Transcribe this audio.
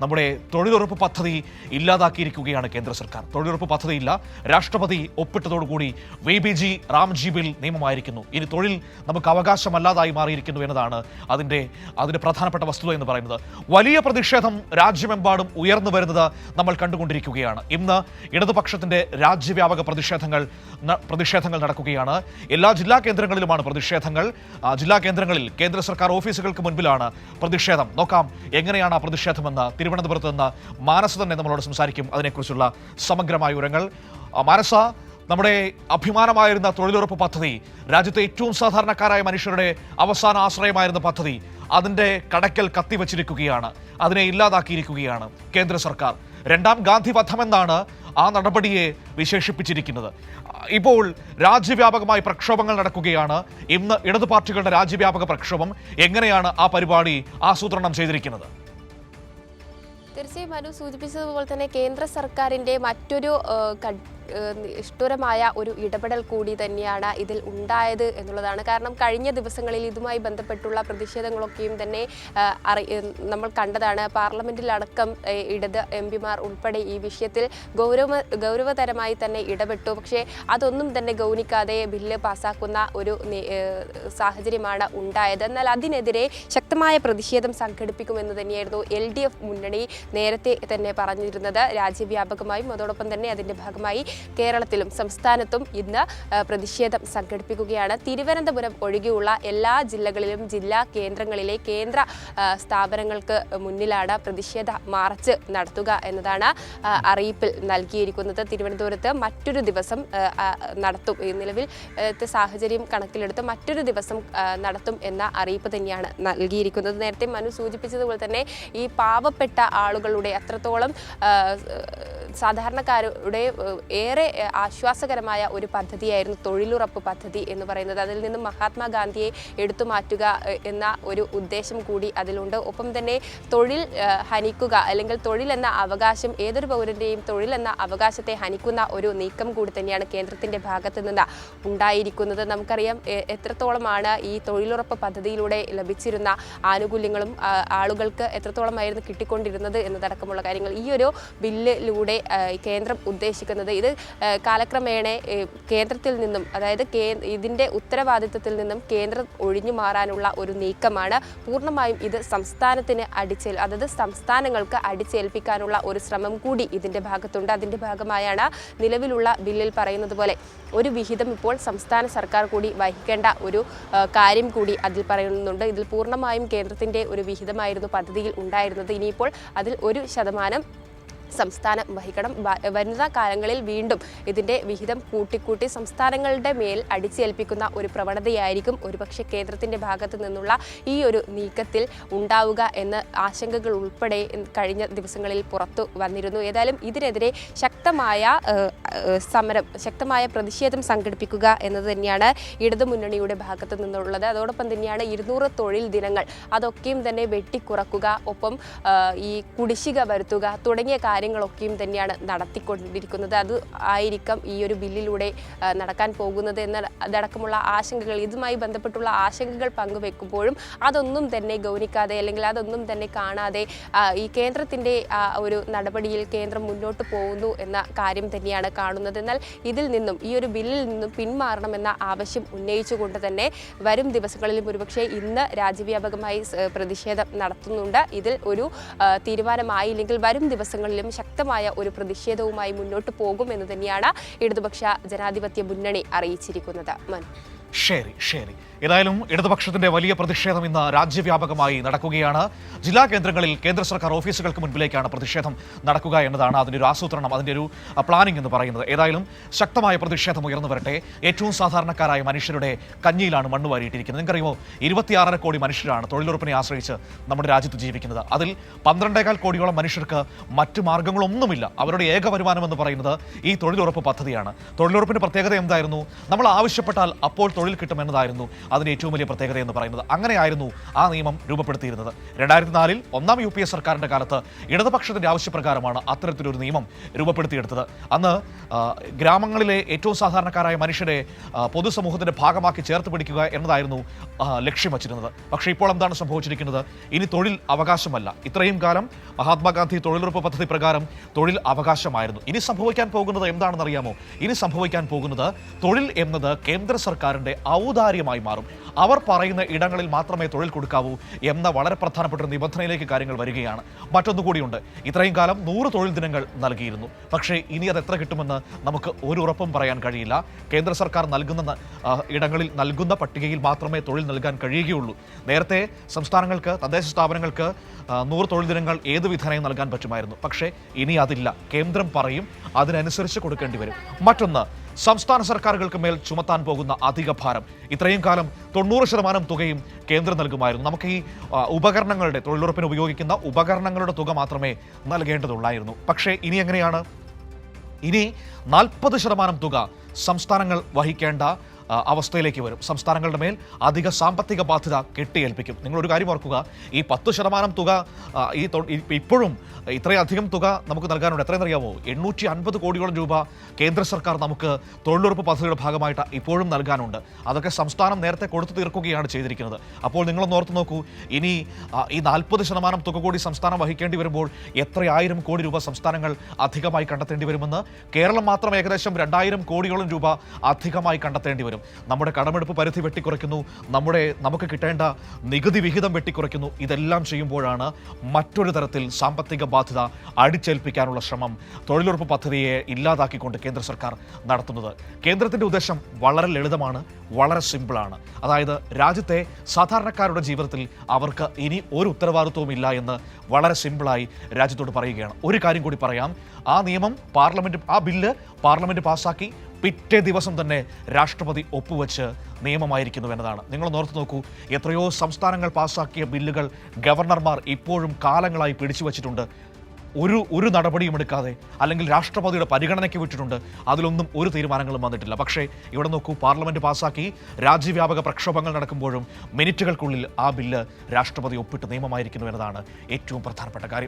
നമ്മുടെ തൊഴിലുറപ്പ് പദ്ധതി ഇല്ലാതാക്കിയിരിക്കുകയാണ് കേന്ദ്ര സർക്കാർ. തൊഴിലുറപ്പ് പദ്ധതിയില്ല. രാഷ്ട്രപതി ഒപ്പിട്ടതോടുകൂടി V B G Ramji bill നിയമമായിരിക്കുന്നു. ഇനി തൊഴിൽ നമുക്ക് അവകാശമല്ലാതായി മാറിയിരിക്കുന്നു എന്നതാണ് അതിന്റെ അതിന്റെ പ്രധാനപ്പെട്ട വസ്തുത എന്ന് പറയുന്നത്. വലിയ പ്രതിഷേധം രാജ്യമെമ്പാടും ഉയർന്നു വരുന്നത് നമ്മൾ കണ്ടുകൊണ്ടിരിക്കുകയാണ്. ഇന്ന് ഇടതുപക്ഷത്തിന്റെ രാജ്യവ്യാപക പ്രതിഷേധങ്ങൾ പ്രതിഷേധങ്ങൾ നടക്കുകയാണ്. എല്ലാ ജില്ലാ കേന്ദ്രങ്ങളിലുമാണ് പ്രതിഷേധങ്ങൾ. ജില്ലാ കേന്ദ്രങ്ങളിൽ കേന്ദ്ര സർക്കാർ ഓഫീസുകൾക്ക് മുൻപിലാണ് പ്രതിഷേധം. നോക്കാം എങ്ങനെയാണ് ആ പ്രതിഷേധമെന്ന് തിരുവനന്തപുരത്ത് നിന്ന് മാനസ തന്നെ നമ്മളോട് സംസാരിക്കും. അതിനെക്കുറിച്ചുള്ള സമഗ്രമായ വിവരങ്ങൾ. മാനസ നമ്മുടെ അഭിമാനമായിരുന്ന തൊഴിലുറപ്പ് പദ്ധതി രാജ്യത്തെ ഏറ്റവും സാധാരണക്കാരായ മനുഷ്യരുടെ അവസാന ആശ്രയമായിരുന്ന പദ്ധതി അതിന്റെ കടക്കൽ കത്തിവച്ചിരിക്കുകയാണ്. അതിനെ ഇല്ലാതാക്കിയിരിക്കുകയാണ് കേന്ദ്ര സർക്കാർ. രണ്ടാം ഗാന്ധി വധമെന്നാണ് ആ നടപടിയെ വിശേഷിപ്പിച്ചിരിക്കുന്നത്. ഇപ്പോൾ രാജ്യവ്യാപകമായി പ്രക്ഷോഭങ്ങൾ നടക്കുകയാണ്. ഇന്ന് ഇടതു പാർട്ടികളുടെ രാജ്യവ്യാപക പ്രക്ഷോഭം എങ്ങനെയാണ് ആ പരിപാടി ആസൂത്രണം ചെയ്തിരിക്കുന്നത്? തീർച്ചയായും മനു സൂചിപ്പിച്ചതുപോലെ തന്നെ കേന്ദ്ര സർക്കാരിന്റെ മറ്റൊരു നിഷ്ഠുരമായ ഒരു ഇടപെടൽ കൂടി തന്നെയാണ് ഇതിൽ ഉണ്ടായത് എന്നുള്ളതാണ്. കാരണം കഴിഞ്ഞ ദിവസങ്ങളിൽ ഇതുമായി ബന്ധപ്പെട്ടുള്ള പ്രതിഷേധങ്ങളൊക്കെയും തന്നെ നമ്മൾ കണ്ടതാണ്. പാർലമെന്റിലടക്കം ഇടത് എം പിമാർ ഉൾപ്പെടെ ഈ വിഷയത്തിൽ ഗൗരവ ഗൗരവതരമായി തന്നെ ഇടപെട്ടു. പക്ഷേ അതൊന്നും തന്നെ ഗൗനിക്കാതെ ബില്ല് പാസ്സാക്കുന്ന ഒരു സാഹചര്യമാണ് ഉണ്ടായത്. എന്നാൽ അതിനെതിരെ ശക്തമായ പ്രതിഷേധം സംഘടിപ്പിക്കുമെന്ന് തന്നെയായിരുന്നു എൽ മുന്നണി നേരത്തെ തന്നെ പറഞ്ഞിരുന്നത്. രാജ്യവ്യാപകമായും അതോടൊപ്പം തന്നെ അതിന്റെ ഭാഗമായി കേരളത്തിലും സംസ്ഥാനത്തും ഇന്ന് പ്രതിഷേധം സംഘടിപ്പിക്കുകയാണ്. തിരുവനന്തപുരം ഒഴികെയുള്ള എല്ലാ ജില്ലകളിലും ജില്ലാ കേന്ദ്രങ്ങളിലെ കേന്ദ്ര സ്ഥാപനങ്ങൾക്ക് മുന്നിലാണ് പ്രതിഷേധ മാർച്ച് നടത്തുക എന്നതാണ് അറിയിപ്പിൽ നൽകിയിരിക്കുന്നത്. തിരുവനന്തപുരത്ത് മറ്റൊരു ദിവസം നടത്തും. ഈ നിലവിൽ സാഹചര്യം കണക്കിലെടുത്ത് മറ്റൊരു ദിവസം നടത്തും എന്ന അറിയിപ്പ് തന്നെയാണ് നൽകിയിരിക്കുന്നത്. നേരത്തെ മനു സൂചിപ്പിച്ചതുപോലെ തന്നെ ഈ പാവപ്പെട്ട ആളുകളുടെ അത്രത്തോളം സാധാരണക്കാരുടെ ഏറെ ആശ്വാസകരമായ ഒരു പദ്ധതിയായിരുന്നു തൊഴിലുറപ്പ് പദ്ധതി എന്ന് പറയുന്നത്. അതിൽ നിന്നും മഹാത്മാഗാന്ധിയെ എടുത്തു മാറ്റുക എന്ന ഒരു ഉദ്ദേശം കൂടി അതിലുണ്ട്. ഒപ്പം തന്നെ തൊഴിൽ ഹനിക്കുക അല്ലെങ്കിൽ തൊഴിൽ എന്ന അവകാശം ഏതൊരു പൗരന്റെയും തൊഴിൽ എന്ന അവകാശത്തെ ഹനിക്കുന്ന ഒരു നീക്കം കൂടി തന്നെയാണ് കേന്ദ്രത്തിന്റെ ഭാഗത്ത് നിന്ന് ഉണ്ടായിരിക്കുന്നത്. നമുക്കറിയാം എത്രത്തോളമാണ് ഈ തൊഴിലുറപ്പ് പദ്ധതിയിലൂടെ ലഭിച്ചിരുന്ന ആനുകൂല്യങ്ങളും ആളുകൾക്ക് എത്രത്തോളമായിരുന്നു കിട്ടിക്കൊണ്ടിരുന്നത് എന്നതടക്കമുള്ള കാര്യങ്ങൾ. ഈ ഒരു ബില്ലിലൂടെ കേന്ദ്രം ഉദ്ദേശിക്കുന്നത് ഇത് കാലക്രമേണ കേന്ദ്രത്തിൽ നിന്നും അതായത് കേ ഇതിന്റെ ഉത്തരവാദിത്വത്തിൽ നിന്നും കേന്ദ്രം ഒഴിഞ്ഞു മാറാനുള്ള ഒരു നീക്കമാണ് പൂർണമായും ഇത് സംസ്ഥാനത്തിന് അടിച്ചേൽ അതായത് സംസ്ഥാനങ്ങൾക്ക് അടിച്ചേൽപ്പിക്കാനുള്ള ഒരു ശ്രമം കൂടി ഇതിന്റെ ഭാഗത്തുണ്ട്. അതിന്റെ ഭാഗമായാണ് നിലവിലുള്ള ബില്ലിൽ പറയുന്നത് പോലെ ഒരു വിഹിതം ഇപ്പോൾ സംസ്ഥാന സർക്കാർ കൂടി വഹിക്കേണ്ട ഒരു കാര്യം കൂടി അതിൽ പറയുന്നുണ്ട്. ഇതിൽ പൂർണമായും കേന്ദ്രത്തിന്റെ ഒരു വിഹിതമായിരുന്നു പദ്ധതിയിൽ ഉണ്ടായിരുന്നത്. ഇനിയിപ്പോൾ അതിൽ ഒരു ശതമാനം സംസ്ഥാനം വഹിക്കണം. വനിതാ കാലങ്ങളിൽ വീണ്ടും ഇതിന്റെ വിഹിതം കൂട്ടിക്കൂട്ടി സംസ്ഥാനങ്ങളുടെ മേൽ അടിച്ചേൽപ്പിക്കുന്ന ഒരു പ്രവണതയായിരിക്കും ഒരുപക്ഷെ കേന്ദ്രത്തിന്റെ ഭാഗത്തു നിന്നുള്ള ഈ ഒരു നീക്കത്തിൽ ഉണ്ടാവുക എന്ന ആശങ്കകൾ ഉൾപ്പെടെ കഴിഞ്ഞ ദിവസങ്ങളിൽ പുറത്തു വന്നിരുന്നു. ഏതായാലും ഇതിനെതിരെ ശക്തമായ സമരം ശക്തമായ പ്രതിഷേധം സംഘടിപ്പിക്കുക എന്നത് തന്നെയാണ് ഇടതുമുന്നണിയുടെ ഭാഗത്തു നിന്നുള്ളത്. അതോടൊപ്പം തന്നെയാണ് ഇരുന്നൂറ് തൊഴിൽ ദിനങ്ങൾ അതൊക്കെയും തന്നെ വെട്ടിക്കുറക്കുക ഒപ്പം ഈ കുടിശ്ശിക വരുത്തുക തുടങ്ങിയ കാര്യങ്ങളൊക്കെയും തന്നെയാണ് നടത്തിക്കൊണ്ടിരിക്കുന്നത്. അത് ആയിരിക്കാം ഈ ഒരു ബില്ലിലൂടെ നടക്കാൻ പോകുന്നത് എന്ന അതടക്കമുള്ള ആശങ്കകൾ. ഇതുമായി ബന്ധപ്പെട്ടുള്ള ആശങ്കകൾ പങ്കുവെക്കുമ്പോഴും അതൊന്നും തന്നെ ഗൗനിക്കാതെ അല്ലെങ്കിൽ അതൊന്നും തന്നെ കാണാതെ ഈ കേന്ദ്രത്തിന്റെ ഒരു നടപടിയിൽ കേന്ദ്രം മുന്നോട്ട് പോകുന്നു എന്ന കാര്യം തന്നെയാണ് കാണുന്നത്. എന്നാൽ ഇതിൽ നിന്നും ഈ ഒരു ബില്ലിൽ നിന്നും പിന്മാറണമെന്ന ആവശ്യം ഉന്നയിച്ചുകൊണ്ട് തന്നെ വരും ദിവസങ്ങളിലും ഒരുപക്ഷെ ഇന്ന് രാജ്യവ്യാപകമായി പ്രതിഷേധം നടത്തുന്നുണ്ട്. ഇതിൽ ഒരു തീരുമാനമായില്ലെങ്കിൽ വരും ദിവസങ്ങളിലും ശക്തമായ ഒരു പ്രതിഷേധവുമായി മുന്നോട്ട് പോകുമെന്ന് തന്നെയാണ് ഇടതുപക്ഷ ജനാധിപത്യ മുന്നണി അറിയിച്ചിരിക്കുന്നത്. ശരി ശരി. ഏതായാലും ഇടതുപക്ഷത്തിന്റെ വലിയ പ്രതിഷേധം ഇന്ന് രാജ്യവ്യാപകമായി നടക്കുകയാണ്. ജില്ലാ കേന്ദ്രങ്ങളിൽ കേന്ദ്ര സർക്കാർ ഓഫീസുകൾക്ക് മുൻപിലേക്കാണ് പ്രതിഷേധം നടക്കുക എന്നതാണ് അതിന്റെ ഒരു ആസൂത്രണം അതിന്റെ ഒരു പ്ലാനിംഗ് എന്ന് പറയുന്നത്. ഏതായാലും ശക്തമായ പ്രതിഷേധം ഉയർന്നു വരട്ടെ. ഏറ്റവും സാധാരണക്കാരായ മനുഷ്യരുടെ കഞ്ഞിയിലാണ് മണ്ണ് വാരിയിട്ടിരിക്കുന്നത്. നിങ്ങൾക്കറിയുമോ ഇരുപത്തിയാറര കോടി മനുഷ്യരാണ് തൊഴിലുറപ്പിനെ ആശ്രയിച്ച് നമ്മുടെ രാജ്യത്ത് ജീവിക്കുന്നത്. അതിൽ പന്ത്രണ്ടേകാൽ കോടിയോളം മനുഷ്യർക്ക് മറ്റു മാർഗങ്ങളൊന്നുമില്ല. അവരുടെ ഏക വരുമാനം എന്ന് പറയുന്നത് ഈ തൊഴിലുറപ്പ് പദ്ധതിയാണ്. തൊഴിലുറപ്പിന്റെ പ്രത്യേകത എന്തായിരുന്നു? നമ്മൾ ആവശ്യപ്പെട്ടാൽ അപ്പോൾ തൊഴിൽ കിട്ടുമെന്നതായിരുന്നു അതിന് ഏറ്റവും വലിയ പ്രത്യേകത എന്ന് പറയുന്നത്. അങ്ങനെയായിരുന്നു ആ നിയമം രൂപപ്പെടുത്തിയിരുന്നത്. രണ്ടായിരത്തി നാലിൽ ഒന്നാം യു പി എ സർക്കാരിന്റെ കാലത്ത് ഇടതുപക്ഷത്തിന്റെ ആവശ്യപ്രകാരമാണ് അത്തരത്തിലൊരു നിയമം രൂപപ്പെടുത്തിയെടുത്തത്. അന്ന് ഗ്രാമങ്ങളിലെ ഏറ്റവും സാധാരണക്കാരായ മനുഷ്യരെ പൊതുസമൂഹത്തിന്റെ ഭാഗമാക്കി ചേർത്ത് പിടിക്കുക എന്നതായിരുന്നു ലക്ഷ്യം വച്ചിരുന്നത്. പക്ഷേ ഇപ്പോൾ എന്താണ് സംഭവിച്ചിരിക്കുന്നത്? ഇനി തൊഴിൽ അവകാശമല്ല. ഇത്രയും കാലം മഹാത്മാഗാന്ധി തൊഴിലുറപ്പ് പദ്ധതി പ്രകാരം തൊഴിൽ അവകാശമായിരുന്നു. ഇനി സംഭവിക്കാൻ പോകുന്നത് എന്താണെന്നറിയാമോ? ഇനി സംഭവിക്കാൻ പോകുന്നത് തൊഴിൽ എന്നത് കേന്ദ്ര ഔദാര്യമായി മാറും. അവർ പറയുന്ന ഇടങ്ങളിൽ മാത്രമേ തൊഴിൽ കൊടുക്കാവൂ എന്ന വളരെ പ്രധാനപ്പെട്ട നിബന്ധനയിലേക്ക് കാര്യങ്ങൾ വരികയാണ്. മറ്റൊന്നുകൂടിയുണ്ട്. ഇത്രയും കാലം നൂറ് തൊഴിൽ ദിനങ്ങൾ നൽകിയിരുന്നു. പക്ഷേ ഇനി അത് എത്ര കിട്ടുമെന്ന് നമുക്ക് ഒരു ഉറപ്പും പറയാൻ കഴിയില്ല. കേന്ദ്ര സർക്കാർ നൽകുന്ന ഇടങ്ങളിൽ നൽകുന്ന പട്ടികയിൽ മാത്രമേ തൊഴിൽ നൽകാൻ കഴിയുകയുള്ളൂ. നേരത്തെ സംസ്ഥാനങ്ങൾക്ക് തദ്ദേശ സ്ഥാപനങ്ങൾക്ക് നൂറ് തൊഴിൽ ദിനങ്ങൾ ഏത് വിധാനയും നൽകാൻ പറ്റുമായിരുന്നു. പക്ഷേ ഇനി അതില്ല. കേന്ദ്രം പറയും അതിനനുസരിച്ച് കൊടുക്കേണ്ടി വരും. മറ്റൊന്ന് സംസ്ഥാന സർക്കാരുകൾക്ക് മേൽ ചുമത്താൻ പോകുന്ന അധിക ഭാരം. ഇത്രയും കാലം തൊണ്ണൂറ് ശതമാനം തുകയും കേന്ദ്രം നൽകുമായിരുന്നു. നമുക്ക് ഈ ഉപകരണങ്ങളുടെ തൊഴിലുറപ്പിന് ഉപയോഗിക്കുന്ന ഉപകരണങ്ങളുടെ തുക മാത്രമേ നൽകേണ്ടതുള്ളായിരുന്നു. പക്ഷേ ഇനി എങ്ങനെയാണ്? ഇനി നാൽപ്പത് ശതമാനം തുക സംസ്ഥാനങ്ങൾ വഹിക്കേണ്ട അവസ്ഥയിലേക്ക് വരും. സംസ്ഥാനങ്ങളുടെ മേൽ അധിക സാമ്പത്തിക ബാധ്യത കെട്ടിയേൽപ്പിക്കും. നിങ്ങളൊരു കാര്യം ഓർക്കുക ഈ പത്ത് ശതമാനം തുക ഈ ഇപ്പോഴും ഇത്രയധികം തുക നമുക്ക് നൽകാനുണ്ട്. എത്രയെന്ന് അറിയാമോ എണ്ണൂറ്റി അൻപത് കോടിയോളം രൂപ കേന്ദ്ര സർക്കാർ നമുക്ക് തൊഴിലുറപ്പ് പദ്ധതിയുടെ ഭാഗമായിട്ട് ഇപ്പോഴും നൽകാനുണ്ട്. അതൊക്കെ സംസ്ഥാനം നേരത്തെ കൊടുത്തു തീർക്കുകയാണ് ചെയ്തിരിക്കുന്നത്. അപ്പോൾ നിങ്ങളൊന്ന് ഓർത്ത് നോക്കൂ ഇനി ഈ നാൽപ്പത് ശതമാനം തുക കൂടി സംസ്ഥാനം വഹിക്കേണ്ടി വരുമ്പോൾ എത്രയായിരം കോടി രൂപ സംസ്ഥാനങ്ങൾ അധികമായി കണ്ടെത്തേണ്ടി വരുമെന്ന് കേരളം മാത്രം ഏകദേശം രണ്ടായിരം കോടിയോളം രൂപ അധികമായി കണ്ടെത്തേണ്ടി വരും. നമ്മുടെ കടമെടുപ്പ് പരിധി വെട്ടിക്കുറയ്ക്കുന്നു. നമ്മുടെ നമുക്ക് കിട്ടേണ്ട നികുതി വിഹിതം വെട്ടിക്കുറയ്ക്കുന്നു. ഇതെല്ലാം ചെയ്യുമ്പോഴാണ് മറ്റൊരു തരത്തിൽ സാമ്പത്തിക ബാധ്യത അടിച്ചേൽപ്പിക്കാനുള്ള ശ്രമം തൊഴിലുറപ്പ് പദ്ധതിയെ ഇല്ലാതാക്കിക്കൊണ്ട് കേന്ദ്ര സർക്കാർ നടത്തുന്നത്. കേന്ദ്രത്തിന്റെ ഉദ്ദേശം വളരെ ലളിതമാണ് വളരെ സിമ്പിളാണ്. അതായത് രാജ്യത്തെ സാധാരണക്കാരുടെ ജീവിതത്തിൽ അവർക്ക് ഇനി ഒരു ഉത്തരവാദിത്വവും ഇല്ല എന്ന് വളരെ സിമ്പിളായി രാജ്യത്തോട് പറയുകയാണ്. ഒരു കാര്യം കൂടി പറയാം. ആ നിയമം പാർലമെന്റ് ആ ബില്ല് പാർലമെന്റ് പാസ്സാക്കി പിറ്റേ ദിവസം തന്നെ രാഷ്ട്രപതി ഒപ്പുവെച്ച് നിയമമായിരിക്കുന്നു എന്നതാണ്. നിങ്ങൾ ഓർത്തു നോക്കൂ എത്രയോ സംസ്ഥാനങ്ങൾ പാസ്സാക്കിയ ബില്ലുകൾ ഗവർണർമാർ ഇപ്പോഴും കാലങ്ങളായി പിടിച്ചു വച്ചിട്ടുണ്ട്. ഒരു ഒരു നടപടിയും എടുക്കാതെ അല്ലെങ്കിൽ രാഷ്ട്രപതിയുടെ പരിഗണനയ്ക്ക് വിട്ടിട്ടുണ്ട്. അതിലൊന്നും ഒരു തീരുമാനങ്ങളും വന്നിട്ടില്ല. പക്ഷേ ഇവിടെ നോക്കൂ പാർലമെന്റ് പാസാക്കി രാജ്യവ്യാപക പ്രക്ഷോഭങ്ങൾ നടക്കുമ്പോഴും മിനിറ്റുകൾക്കുള്ളിൽ ആ ബില്ല് രാഷ്ട്രപതി ഒപ്പിട്ട് നിയമമായിരിക്കുന്നു എന്നതാണ് ഏറ്റവും പ്രധാനപ്പെട്ട കാര്യം.